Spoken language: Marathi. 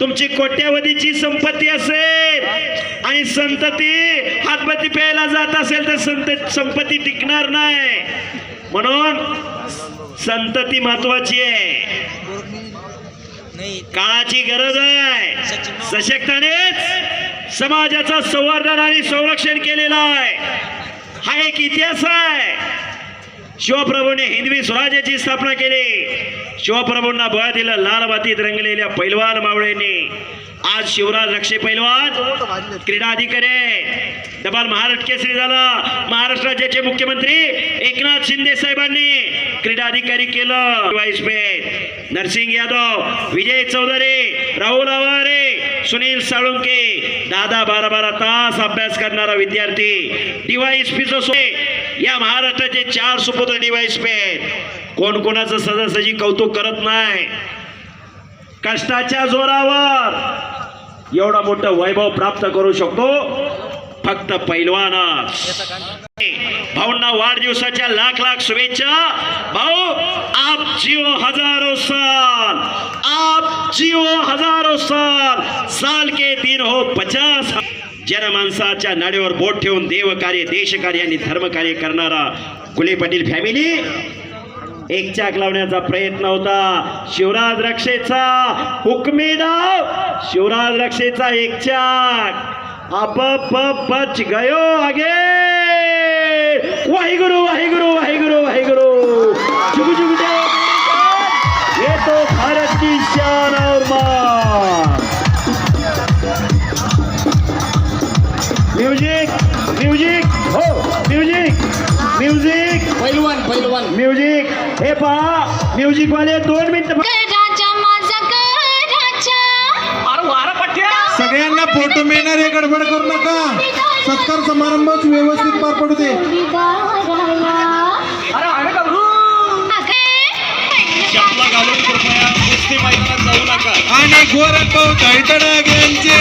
तुमची कोट्यावधीची संपत्ती असेल आणि संतती हातबत्ती प्यायला जात असेल तर संत संपत्ती टिकणार नाही. म्हणून संतती महत्वाची आहे. काळाची गरज आहे. सशक्तानेच समाजाचं संवर्धन आणि संरक्षण केलेलं आहे. हा एक इतिहास आहे. शिवप्रभूने हिंदवी स्वराज्याची स्थापना केली. शिवप्रभूंना बळ दिलं लाल मातीत रंगलेल्या पैलवान मावळेंनी आज शिवराज रक्षे पैलवान क्रीडा अधिकारी आहे. डबाल महाराष्ट्र केसरी झाला. महाराष्ट्र राज्याचे मुख्यमंत्री एकनाथ शिंदे साहेबांनी क्रीडा अधिकारी केलं. वाईस नरसिंग यादव विजय चौधरी राहुल आवारे सुनील साळुंके दादा बारा बारा तास अभ्यास करणारा विद्यार्थी डिवाईस पी सोय या महाराष्ट्राचे चार सुपुत्र डिवाईस पेन कोण कोणाचं सहजासहजी कौतुक करत नाही? कष्टाच्या जोरावर एवढा मोठं वैभव प्राप्त करू शकतो फक्त पैलवानच. भाऊंना वाढदिवसाच्या लाख लाख शुभेच्छा. भाऊ आप जिओ हजारो साल. आप जिओ हजारो साल. साल के दिन हो पचास. जनमानसाच्या नाड्यावर बोट ठेवून देवकार्य देशकार्य आणि धर्मकार्य करणारा गुले पाटील फॅमिली एक चाक लावण्याचा प्रयत्न होता. शिवराज रक्षेचा हुकमेदाव शिवराज रक्षेचा एक चाक आप पच गयो आगे. वाहिगुरु वाहिगुरु वाहिगुरु वाहिगुरु. जुगु जुगु ये तो भारत की शान. म्युझिक म्युझिक हो म्युझिक म्युझिक. पैलवान पैलवान. म्युझिक हे पहा म्युझिक वाले दोन मिनिट सगळ्यांना फोटो मिळणार आहे गडबड करू नका. सत्कार समारंभ व्यवस्थित पार पडू दे. अरे अरे का चपला घालून कृपया कुस्ती मैदानात जाऊ नका. आणि गोरख भाऊ ढळटळ यांचे